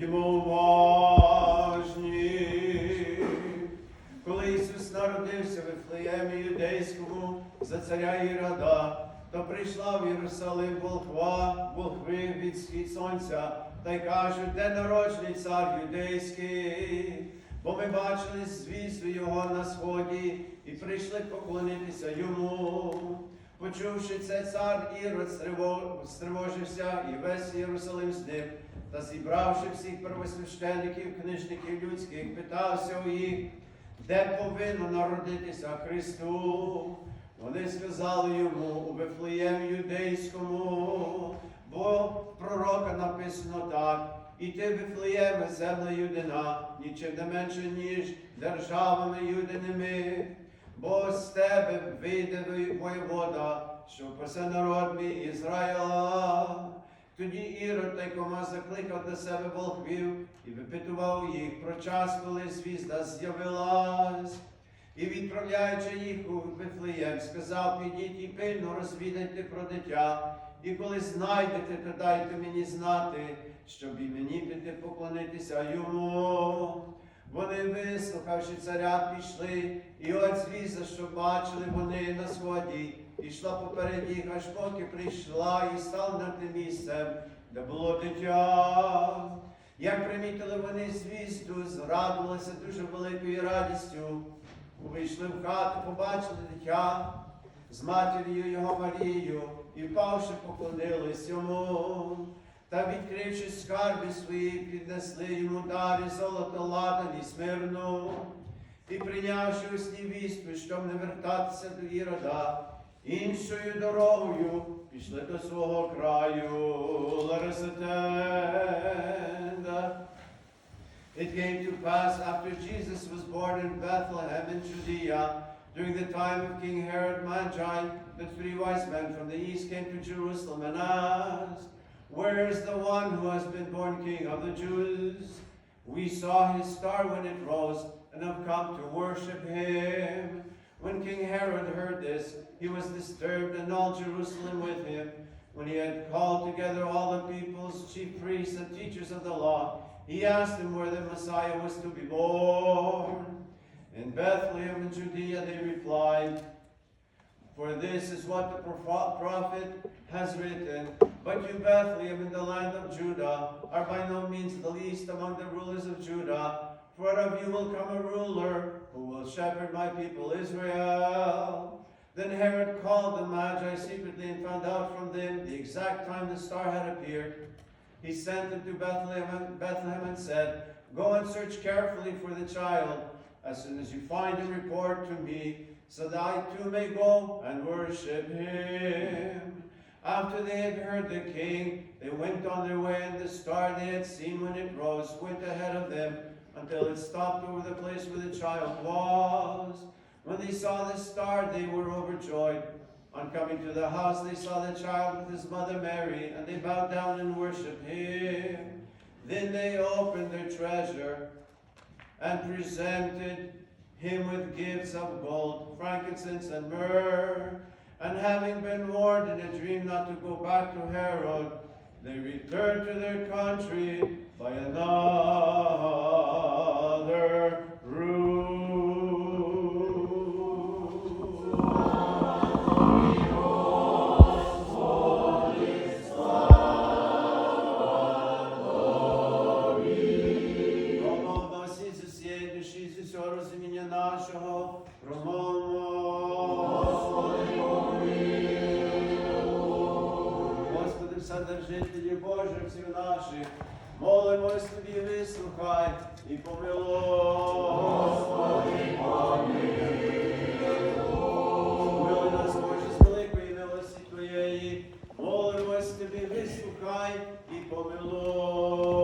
Будьмо уважні. Коли Ісус народився в Вифлеємі юдейському за царя Ірода, то прийшла в Єрусалим волхва, волхви від схід сонця, та й кажуть, де народжений цар юдейський. Бо ми бачили звісту його на сході і прийшли поклонитися йому. Почувши це, цар Ірод стриво- стривожився і весь Єрусалим з ним, та зібравши всіх первосвящеників, книжників людських, питався у їх, де повинно народитися Христу. Вони сказали йому у Вифлеємі юдейському, бо пророка написано так. І ти, Вифлеєме, земля юдина, нічим не менше, ніж державами юдиними, бо з тебе вийде воєвода, що посе народ мій Ізраїла. Тоді Ірод тайкома закликав до себе волхвів і випитував їх про час, коли звізда з'явилась. І відправляючи їх у Вифлеєм, сказав, підіть і пильно розвідайте про дитя, і коли знайдете, то дайте мені знати, щоб і мені піти поклонитися йому. Вони, вислухавши царя, пішли, і от звізда, що бачили вони на сході, ішла поперед їх, аж поки прийшла і стала над тим місцем, де було дитя. Як примітили вони звізду, зрадувалися дуже великою радістю. Увійшли в хату, побачили дитя з матір'ю його Марією, і впавши, поклонились йому. Та відкривши скарби свої, піднесли йому дари золото, ладан і смирну. І прийнявши у сні вістку, щоб не вертатися до Ірода, іншою дорогою пішли до свого краю Ларисатенда. It came to pass after Jesus was born in Bethlehem in Judea, during the time of King Herod Magi, the three wise men from the east came to Jerusalem and asked, Where is the one who has been born King of the Jews? We saw his star when it rose and have come to worship him. When King Herod heard this, he was disturbed, and all Jerusalem with him. When he had called together all the people's chief priests and teachers of the law, he asked them where the Messiah was to be born. In Bethlehem in Judea, they replied, For this is what the prophet has written. But you, Bethlehem, in the land of Judah, are by no means the least among the rulers of Judah. For out of you will come a ruler who will shepherd my people Israel. Then Herod called the Magi secretly and found out from them the exact time the star had appeared. He sent them to Bethlehem, Bethlehem and said, Go and search carefully for the child. As soon as you find him, report to me, so that I too may go and worship him. After they had heard the king, they went on their way, and the star they had seen when it rose went ahead of them until it stopped over the place where the child was. When they saw the star, they were overjoyed. On coming to the house, they saw the child with his mother Mary, and they bowed down and worshipped him. Then they opened their treasure and presented him with gifts of gold, frankincense, and myrrh. And having been warned in a dream not to go back to Herod, they returned to their country by another Вседержителі Боже, всіх наших, молимось тобі, вислухай і помилуй. Господи, Помилуй нас, Боже, з великої милості Твоєї, молимось тобі, вислухай і помилуй.